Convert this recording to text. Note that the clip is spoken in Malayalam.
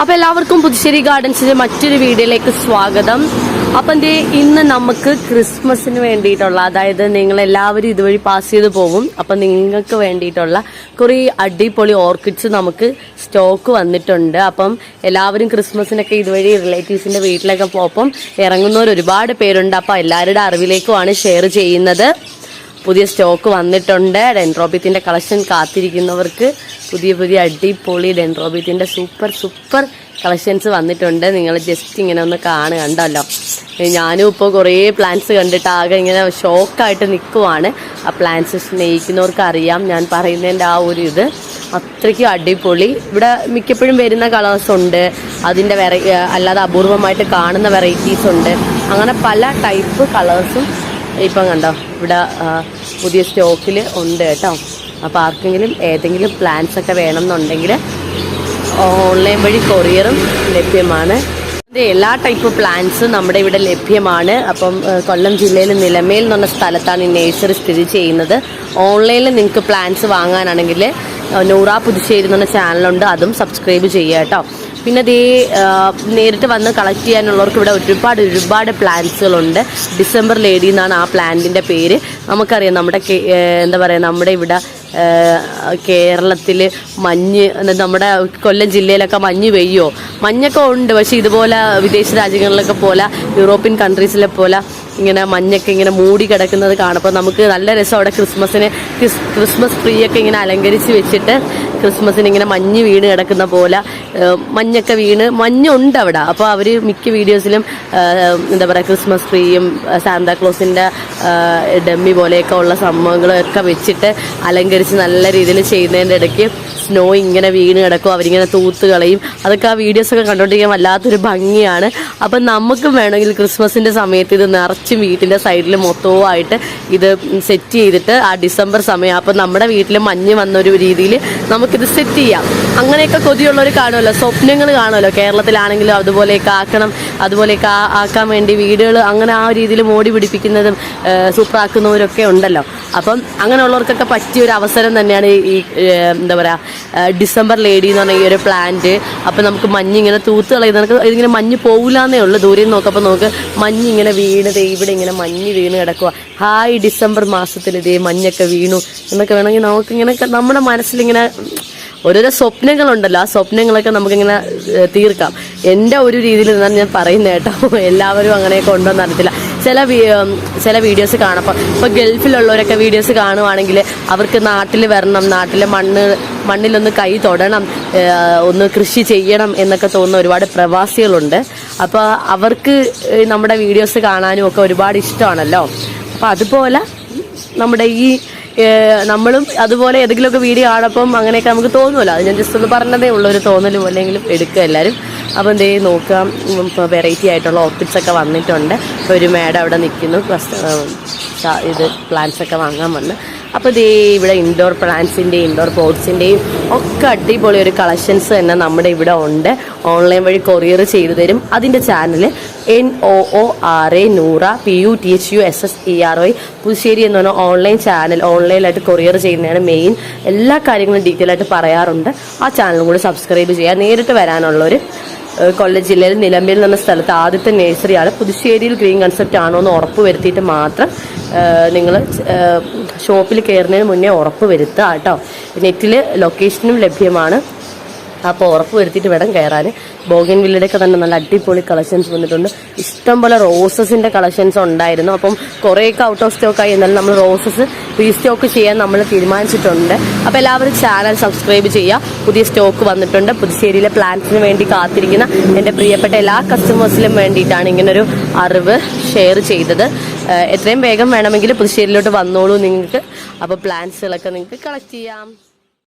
അപ്പൊ എല്ലാവർക്കും പുതുശ്ശേരി ഗാർഡൻസിന്റെ മറ്റൊരു വീഡിയോയിലേക്ക് സ്വാഗതം. അപ്പൊ എന്തേ ഇന്ന് നമുക്ക് ക്രിസ്മസിന് വേണ്ടിയിട്ടുള്ള അതായത് നിങ്ങൾ എല്ലാവരും ഇതുവഴി പാസ് ചെയ്ത് പോകും അപ്പൊ നിങ്ങൾക്ക് വേണ്ടിയിട്ടുള്ള കുറെ അടിപൊളി ഓർക്കിഡ്സ് നമുക്ക് സ്റ്റോക്ക് വന്നിട്ടുണ്ട്. അപ്പം എല്ലാവരും ക്രിസ്മസിനൊക്കെ ഇതുവഴി റിലേറ്റീവ്സിന്റെ വീട്ടിലൊക്കെ പോകുമ്പം ഇറങ്ങുന്നവർ ഒരുപാട് പേരുണ്ട്. അപ്പൊ എല്ലാവരുടെ അറിവിലേക്കുമാണ് ഷെയർ ചെയ്യുന്നത്. പുതിയ സ്റ്റോക്ക് വന്നിട്ടുണ്ട്. ഡെൻട്രോബിത്തിന്റെ കളക്ഷൻ കാത്തിരിക്കുന്നവർക്ക് പുതിയ പുതിയ അടിപൊളി ഡെൻട്രോബിത്തിന്റെ സൂപ്പർ സൂപ്പർ കളക്ഷൻസ് വന്നിട്ടുണ്ട്. നിങ്ങൾ ജസ്റ്റ് ഇങ്ങനെ ഒന്ന് കാണുക കണ്ടല്ലോ. ഞാനും ഇപ്പോൾ കുറേ പ്ലാന്റ്സ് കണ്ടിട്ട് ആകെ ഇങ്ങനെ ഷോക്കായിട്ട് നിൽക്കുവാണ് ആ പ്ലാന്റ്സ് സ്നേഹിക്കുന്നവർക്ക് അറിയാം. ഞാൻ പറയുന്നതിന്റെ ആ ഒരു ഇത് അത്രയ്ക്കും അടിപൊളി. ഇവിടെ മിക്കപ്പോഴും വരുന്ന കളേഴ്സ് ഉണ്ട്. അതിന്റെ വെറൈ അല്ലാതെ അപൂർവമായിട്ട് കാണുന്ന വെറൈറ്റീസ് ഉണ്ട്. അങ്ങനെ പല ടൈപ്പ് കളേഴ്സും ഇപ്പം കണ്ടോ? ഇവിടെ പുതിയ സ്റ്റോക്കിൽ ഉണ്ട് കേട്ടോ. അപ്പോൾ ആർക്കെങ്കിലും ഏതെങ്കിലും പ്ലാൻസ് ഒക്കെ വേണമെന്നുണ്ടെങ്കിൽ ഓൺലൈൻ വഴി കൊറിയറും ലഭ്യമാണ്. എല്ലാ ടൈപ്പ് പ്ലാന്റ്സും നമ്മുടെ ഇവിടെ ലഭ്യമാണ്. അപ്പം കൊല്ലം ജില്ലയിൽ നിലമേൽ എന്നുള്ള സ്ഥലത്താണ് ഈ നേഴ്സറി സ്ഥിതി ചെയ്യുന്നത്. ഓൺലൈനിൽ നിങ്ങൾക്ക് പ്ലാന്റ്സ് വാങ്ങാനാണെങ്കിൽ നൂറാ പുതുശ്ശേരി എന്നുള്ള ചാനലുണ്ട് അതും സബ്സ്ക്രൈബ് ചെയ്യുക കേട്ടോ. പിന്നെ ദേ നേരിട്ട് വന്ന് കളക്ട് ചെയ്യാനുള്ളവർക്ക് ഇവിടെ ഒരുപാട് ഒരുപാട് പ്ലാന്റ്സുകളുണ്ട് ഡിസംബർ ലേഡി എന്നാണ് ആ പ്ലാന്റിന്റെ പേര്. നമുക്കറിയാം നമ്മുടെ എന്താ പറയുക നമ്മുടെ ഇവിടെ കേരളത്തിൽ മഞ്ഞ് നമ്മുടെ കൊല്ലം ജില്ലയിലൊക്കെ മഞ്ഞ് പെയ്യോ? മഞ്ഞൊക്കെ ഉണ്ട്. പക്ഷേ ഇതുപോലെ വിദേശ രാജ്യങ്ങളിലൊക്കെ പോലെ യൂറോപ്യൻ കൺട്രീസിലെ പോലെ ഇങ്ങനെ മഞ്ഞൊക്കെ ഇങ്ങനെ മൂടി കിടക്കുന്നത് കാണുമ്പോൾ നമുക്ക് നല്ല രസം അവിടെ ക്രിസ്മസിന് ക്രിസ്- ക്രിസ്മസ് ട്രീ ഒക്കെ ഇങ്ങനെ അലങ്കരിച്ച് വെച്ചിട്ട് ക്രിസ്മസിന് ഇങ്ങനെ മഞ്ഞ് വീണ് കിടക്കുന്ന പോലെ മഞ്ഞൊക്കെ വീണ് മഞ്ഞുണ്ട് അവിടെ അപ്പോൾ അവർ മിക്ക വീഡിയോസിലും എന്താ പറയുക ക്രിസ്മസ് ട്രീയും സാന്താക്ലോസിന്റെ ഡമ്മി പോലെയൊക്കെ ഉള്ള സംഭവങ്ങളൊക്കെ വെച്ചിട്ട് അലങ്കരിച്ച് നല്ല രീതിയിൽ ചെയ്യുന്നതിന്റെ ഇടയ്ക്ക് സ്നോ ഇങ്ങനെ വീണ് കിടക്കും അവരിങ്ങനെ തൂത്ത് കളയും. അതൊക്കെ ആ വീഡിയോസൊക്കെ കണ്ടുകൊണ്ടിരിക്കാൻ വല്ലാത്തൊരു ഭംഗിയാണ്. അപ്പം നമുക്കും വേണമെങ്കിൽ ക്രിസ്മസിന്റെ സമയത്ത് ഇത് നിറച്ചും വീട്ടിന്റെ സൈഡിൽ മൊത്തവുമായിട്ട് ഇത് സെറ്റ് ചെയ്തിട്ട് ആ ഡിസംബർ സമയം അപ്പം നമ്മുടെ വീട്ടിൽ മഞ്ഞ് വന്നൊരു രീതിയിൽ നമുക്കിത് സെറ്റ് ചെയ്യാം. അങ്ങനെയൊക്കെ കൊതിയുള്ളവർ കാണുമല്ലോ സ്വപ്നങ്ങൾ കാണുമല്ലോ കേരളത്തിലാണെങ്കിലും അതുപോലെയൊക്കെ ആക്കണം അതുപോലെയൊക്കെ ആക്കാൻ വേണ്ടി വീടുകൾ അങ്ങനെ ആ രീതിയിൽ മോടി പിടിപ്പിക്കുന്നതും സൂപ്പറാക്കുന്നവരൊക്കെ ഉണ്ടല്ലോ. അപ്പം അങ്ങനെയുള്ളവർക്കൊക്കെ പറ്റിയ ഒരു അവസരം തന്നെയാണ് ഈ എന്താ പറയുക ഡിസംബർ ലേഡി എന്ന് പറഞ്ഞ ഈ ഒരു പ്ലാന്റ്. അപ്പം നമുക്ക് മഞ്ഞ് ഇങ്ങനെ തൂത്ത് കളയുന്ന ഇതിങ്ങനെ മഞ്ഞ് പോകില്ലാന്നേ ഉള്ളൂ. ദൂരെ നിന്ന് നോക്കപ്പോൾ നമുക്ക് മഞ്ഞ് ഇങ്ങനെ വീണ് ഇവിടെ ഇങ്ങനെ മഞ്ഞ് വീണ് കിടക്കുക ഹായ് ഡിസംബർ മാസത്തിൽ ഇതേ മഞ്ഞൊക്കെ വീണു എന്നൊക്കെ വേണമെങ്കിൽ നമുക്കിങ്ങനെ നമ്മുടെ മനസ്സിലിങ്ങനെ ഓരോരോ സ്വപ്നങ്ങളുണ്ടല്ലോ. ആ സ്വപ്നങ്ങളൊക്കെ നമുക്കിങ്ങനെ തീർക്കാം. എന്റെ ഒരു രീതിയിൽ നിന്നാണ് ഞാൻ പറയുന്നത് കേട്ടോ. എല്ലാവരും അങ്ങനെ ഉണ്ടോ എന്ന് അറിയത്തില്ല ചില ചില വീഡിയോസ് കാണപ്പോൾ ഇപ്പോൾ ഗൾഫിലുള്ളവരൊക്കെ വീഡിയോസ് കാണുവാണെങ്കിൽ അവർക്ക് നാട്ടിൽ വരണം നാട്ടിലെ മണ്ണ് മണ്ണിലൊന്ന് കൈ തൊടണം ഒന്ന് കൃഷി ചെയ്യണം എന്നൊക്കെ തോന്നുന്ന ഒരുപാട് പ്രവാസികളുണ്ട്. അപ്പോൾ അവർക്ക് നമ്മുടെ വീഡിയോസ് കാണാനും ഒക്കെ ഒരുപാട് ഇഷ്ടമാണല്ലോ. അപ്പോൾ അതുപോലെ നമ്മുടെ ഈ നമ്മളും അതുപോലെ ഏതെങ്കിലുമൊക്കെ വീഡിയോ കാണപ്പം അങ്ങനെയൊക്കെ നമുക്ക് തോന്നുമല്ലോ അത് ഞാൻ ജസ്റ്റ് ഒന്ന് പറഞ്ഞതേ ഉള്ളൂ. ഒരു അല്ലെങ്കിലും പോലെങ്കിലും എടുക്കുക എല്ലാവരും. അപ്പോൾ എന്തേ നോക്കാം ഇപ്പോൾ വെറൈറ്റി ആയിട്ടുള്ള ഓർക്കിഡ്സ് ഒക്കെ വന്നിട്ടുണ്ട്. അപ്പോൾ ഒരു മേഡം അവിടെ നിൽക്കുന്നു ഇത് പ്ലാന്റ്സ് ഒക്കെ വാങ്ങാൻ വന്ന്. അപ്പോൾ ദേ ഇവിടെ ഇൻഡോർ പ്ലാന്റ്സിന്റെയും ഇൻഡോർ പോട്ട്സിന്റെയും ഒക്കെ അടിപൊളി ഒരു കളക്ഷൻസ് തന്നെ നമ്മുടെ ഇവിടെ ഉണ്ട്. ഓൺലൈൻ വഴി കൊറിയർ ചെയ്തു തരും. അതിന്റെ channel N O O R A Noora P U T H U S S E R O Puthussery എന്ന് പറഞ്ഞ ഓൺലൈൻ ചാനൽ ഓൺലൈനായിട്ട് കൊറിയർ ചെയ്യുന്നതാണ് മെയിൻ എല്ലാ കാര്യങ്ങളും ഡീറ്റെയിൽ ആയിട്ട് പറയാറുണ്ട്. ആ ചാനലും കൂടി സബ്സ്ക്രൈബ് ചെയ്യുക നേരിട്ട് വരാനുള്ളൊരു കൊല്ലം ജില്ലയിൽ നിലമ്പേൽ എന്ന സ്ഥലത്ത് ആദ്യത്തെ നഴ്സറിയാണ്. പുതുശ്ശേരിയിൽ ഗ്രീൻ കൺസെപ്റ്റ് ആണോ എന്ന് ഉറപ്പ് വരുത്തിയിട്ട് മാത്രം നിങ്ങൾ ഷോപ്പിൽ കയറുന്നതിന് മുന്നേ ഉറപ്പ് വരുത്തുക കേട്ടോ നെറ്റിൽ ലൊക്കേഷനും ലഭ്യമാണ്. അപ്പോൾ ഉറപ്പ് വരുത്തിയിട്ട് വേണം കയറാൻ ബോഗൻ തന്നെ നല്ല അടിപൊളി കളക്ഷൻസ് വന്നിട്ടുണ്ട്. ഇഷ്ടംപോലെ റോസസിന്റെ കളക്ഷൻസ് ഉണ്ടായിരുന്നു. അപ്പം കുറേയൊക്കെ ഔട്ട് ഓഫ് സ്റ്റോക്ക് ആയി. എന്നാലും നമ്മൾ റോസസ് റീസ്റ്റോക്ക് ചെയ്യാൻ നമ്മൾ തീരുമാനിച്ചിട്ടുണ്ട്. അപ്പോൾ എല്ലാവരും ചാനൽ സബ്സ്ക്രൈബ് ചെയ്യുക. പുതിയ സ്റ്റോക്ക് വന്നിട്ടുണ്ട്. പുതുശ്ശേരിയിലെ പ്ലാന്റ്സിന് വേണ്ടി കാത്തിരിക്കുന്ന എന്റെ പ്രിയപ്പെട്ട എല്ലാ കസ്റ്റമേഴ്സിലും വേണ്ടിയിട്ടാണ് ഇങ്ങനൊരു അറിവ് ഷെയർ ചെയ്തത്. എത്രയും വേഗം വേണമെങ്കിൽ പുതുശ്ശേരിയിലോട്ട് വന്നോളൂ നിങ്ങൾക്ക്. അപ്പോൾ പ്ലാന്റ്സുകളൊക്കെ നിങ്ങൾക്ക് കളക്ട് ചെയ്യാം.